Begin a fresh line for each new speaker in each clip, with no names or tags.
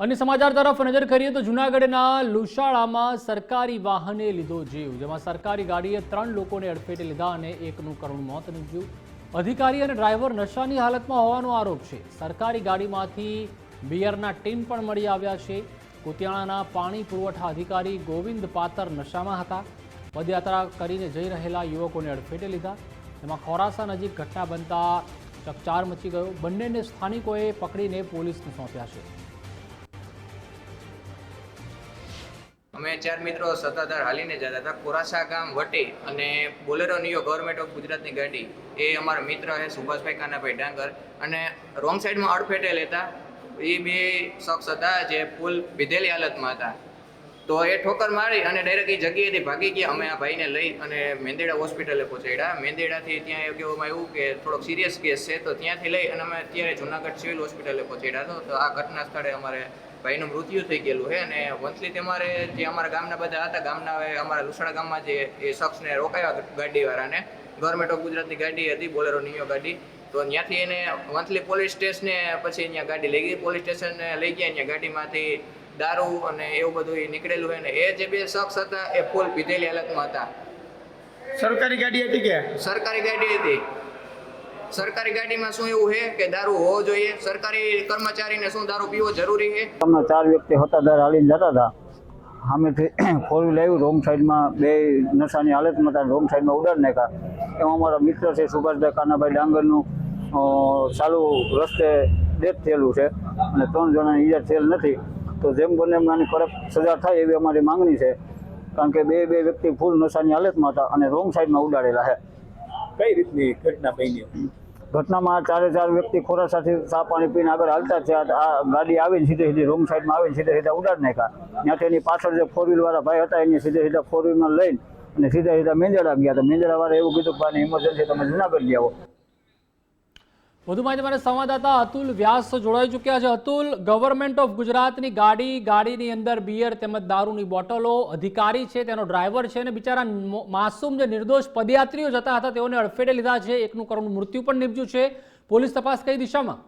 અને સમાચાર તરફ નજર કરીએ તો જૂનાગઢના લુશાળામાં સરકારી વાહને લીધો જીવ, જેમાં સરકારી ગાડીએ ત્રણ લોકોને અડફેટે લીધા અને એકનું કરુણ મોત નીપજ્યું. અધિકારી અને ડ્રાઈવર નશાની હાલતમાં હોવાનો આરોપ છે. સરકારી ગાડીમાંથી બિયરના ટીન પણ મળી આવ્યા છે. કુતિયાણાના પાણી પુરવઠા અધિકારી ગોવિંદ પાતર નશામાં હતા. પદયાત્રા કરીને જઈ રહેલા યુવકોને અડફેટે લીધા. એમાં ખોરાસા નજીક ઘટના બનતા ચકચાર મચી ગયો. બંનેને સ્થાનિકોએ પકડીને પોલીસને સોંપ્યા છે.
અમે ચાર મિત્રો સત્તાધાર હાલીને જતા હતા. કોરાસા ગામ વટી અને બોલેરો નિયો ગવર્મેન્ટ ઓફ ગુજરાતની ગાડી. એ અમારા મિત્ર છે સુભાષભાઈ કાનાભાઈ ડાંગર. અને રોંગ સાઈડમાં અડફેટે લેતા. એ બે શખ્સ હતા જે ફૂલ પીધેલી હાલતમાં હતા. તો એ ઠોકર મારી અને ડાયરેક્ટ એ જગ્યાએથી ભાગી ગયા. અમે આ ભાઈને લઈ અને મેંદેડા હોસ્પિટલે પહોંચાડ્યા. મેંદેડાથી ત્યાં એવું કહેવામાં આવ્યું કે થોડોક સિરિયસ કેસ છે. તો ત્યાંથી લઈ અને અમે અત્યારે જુનાગઢ સિવિલ હોસ્પિટલે પહોંચાડ્યા તો આ ઘટના સ્થળે અમારે ભાઈનું મૃત્યુ થઈ ગયેલું છે અને વંથલી તમારે જે અમારા ગામના બધા હતા ગામના અમારા લુસડા ગામમાં જે એ શખ્સને રોકાયા ગાડીવાળાને. ગવર્મેન્ટ ઓફ ગુજરાતની ગાડી હતી બોલેરો નિયો ગાડી. તો ત્યાંથી એને વંથલી પોલીસ સ્ટેશને પછી અહીંયા ગાડી લઈ ગઈ. પોલીસ સ્ટેશને લઈ ગયા અહીંયા ગાડીમાંથી દારૂ અને એવું બધું નીકળેલું છે ને એ જે બે શખ્સ હતા એ ફૂલ પીધેલી હાલતમાં હતા.
સરકારી ગાડી હતી કે?
સરકારી ગાડી હતી. સરકારી ગાડીમાં શું એવું છે કે દારૂ હોવો જોઈએ? સરકારી કર્મચારીને શું દારૂ પીવો જરૂરી છે?
તમને ચાર વ્યક્તિ હતા હતાદાર હાલીને જતા હતા. સામેથી ફોર વ્હીલ આવ્યું, રોંગ સાઈડમાં બે નશાની હાલતમાં હતા, રોંગ સાઈડમાં ઉડાડ નાખ્યા. એમાં અમારા મિત્ર છે, સુભાષભાઈ કાનાભાઈ ડાંગરનું ચાલુ રસ્તે ડેથ થયેલું છે. અને ત્રણ જણાની ઈજા થયેલ નથી. તો જેમ બને એમ આની કડક સજા થાય એવી અમારી માંગણી છે. કારણ કે બે બે વ્યક્તિ ફૂલ નશાની હાલતમાં હતા અને રોંગ સાઈડમાં ઉડાડેલા છે.
કઈ રીતની ઘટના બની?
ઘટનામાં ચારે ચાર વ્યક્તિ ખોરાસાથી ચા પાણી પીને આગળ હાલતા છે. આ ગાડી આવીને સીધે સીધી રોંગ સાઈડમાં આવીને સીધે સીધા ઉડાડ નાખ્યા. ત્યાંથી એની પાછળ જે ફોર વાળા ભાઈ હતા, એની સીધે સીધા ફોર વ્હીલમાં લઈને અને સીધા સીધા મેંદડા ગયા તો મેંદડા વાળા એવું કીધું કે આની ઇમરજન્સી તમે જુનાગઢ લઈ આવો
વધુ માહિતી માટે સંવાદદાતા અતુલ વ્યાસ જોડાઈ ચૂક્યા છે. અતુલ ગવર્મેન્ટ ઓફ ગુજરાતની ગાડી, ગાડીની અંદર બિયર તેમજ દારૂની બોટલો અધિકારી છે, તેનો ડ્રાઈવર છે અને બિચારા માસૂમ જે નિર્દોષ પદયાત્રીઓ જતા હતા, તેઓને અડફેટે લીધા છે. એકનું કરુણ મૃત્યુ પણ નીપજ્યું છે. પોલીસ તપાસ કઈ દિશામાં?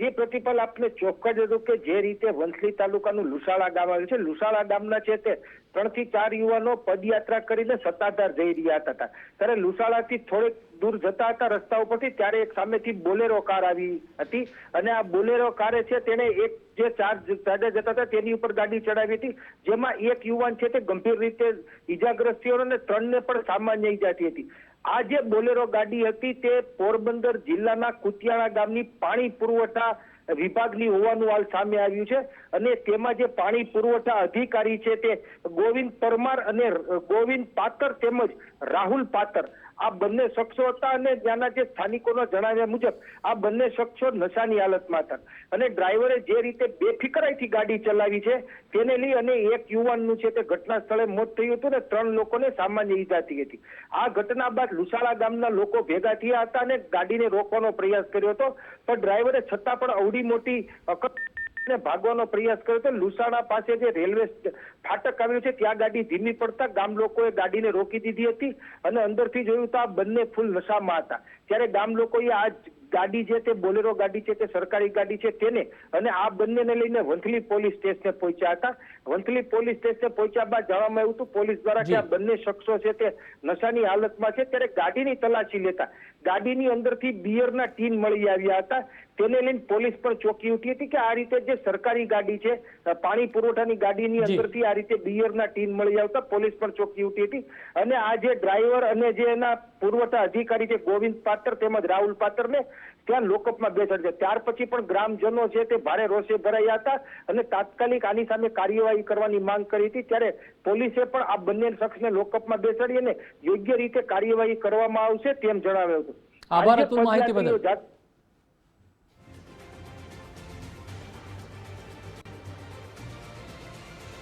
જે પ્રતિફળ આપને જ હતું કે જે રીતે વંથલી તાલુકાનું લુસાળા ગામ આવ્યું છે. લુસાળા ગામના છે તે ત્રણથી ચાર યુવાનો પદયાત્રા કરીને સત્તાધાર જઈ રહ્યા હતા. ત્યારે લુસાળાથી થોડેક દૂર જતા હતા રસ્તા ઉપરથી ત્યારે એક સામેથી બોલેરો કાર આવી હતી અને આ બોલેરો કારે છે તેણે એક જે ચાર ચાર્જર જતા હતા તેની ઉપર ગાડી ચડાવી હતી. જેમાં એક યુવાન છે તે ગંભીર રીતે ઈજાગ્રસ્ત થયો અને ત્રણને પણ સામાન્ય ઈજા થઈ હતી. આ જે બોલેરો ગાડી હતી તે પોરબંદર જિલ્લાના કુતિયાણા ગામની પાણી પુરવઠા વિભાગની હોવાનું હાલ સામે આવ્યું છે અને તેમાં જે પાણી પુરવઠા અધિકારી છે તે ગોવિંદ પરમાર અને ગોવિંદ પાતર તેમજ રાહુલ પાતર, આ બંને શખ્સો હતા અને ત્યાંના જે સ્થાનિકોના જણાવ્યા મુજબ આ બંને શખ્સો નશાની હાલતમાં હતા. અને ડ્રાઈવરે જે રીતે બેફિકરાઈથી ગાડી ચલાવી છે તેને લઈ અને એક યુવાનનું છે તે ઘટના સ્થળે મોત થયું હતું ને ત્રણ લોકોને સામાન્ય ઈજા થઈ હતી. આ ઘટના બાદ લુસાળા ગામના લોકો ભેગા થયા હતા અને ગાડીને રોકવાનો પ્રયાસ કર્યો હતો, પણ ડ્રાઈવરે છતાં પણ અવડી મોટી ને ભાગવાનો પ્રયાસ કર્યો હતો. લુસાડા પાસે જે રેલવે ફાટક આવ્યું છે ત્યાં ગાડી ધીમી પડતા ગામ લોકોએ ગાડીને રોકી દીધી હતી અને અંદરથી જોયું તો આ બંને ફૂલ નશામાં હતા. ત્યારે ગામ લોકોએ આ ગાડી છે તે બોલેરો ગાડી છે તે સરકારી ગાડી છે તેને અને આ બંનેને લઈને વંથલી પોલીસ સ્ટેશને પહોંચ્યા હતા. વંથલી પોલીસ સ્ટેશને પહોંચ્યા બાદ જાણવામાં આવ્યું હતું પોલીસ દ્વારા કે આ બંને શખ્સો છે તે નશાની હાલતમાં છે ત્યારે ગાડીની તલાશી લેતા ગાડીની અંદરથી બિયરના ટીન મળી આવ્યા હતા. તેને લઈને પોલીસ પણ ચોંકી ઉઠી હતી કે આ રીતે જે સરકારી ગાડી છે પાણી પુરવઠાની ગાડીની. અંદરથી આ રીતે બિયરના ટીન મળી આવતા પોલીસ પણ ચોકી ઉઠી હતી. અને આ જે ડ્રાઈવર અને જે એના પુરવઠા અધિકારી છે ગોવિંદ પાત્ર તેમજ રાહુલ પાત્રને ત્યાં લોકઅપમાં બેસાડ છે. ત્યાર પછી પણ ગ્રામજનો છે તે ભારે રોષે ભરાયા હતા અને તાત્કાલિક આની સામે કાર્યવાહી કરવાની માંગ કરી હતી. ત્યારે પોલીસે પણ આ બંને શખ્સને લોકઅપમાં બેસાડી અને યોગ્ય રીતે કાર્યવાહી કરવામાં આવશે તેમ જણાવ્યું હતું.
आभार
माहिती माहितीबद्दल.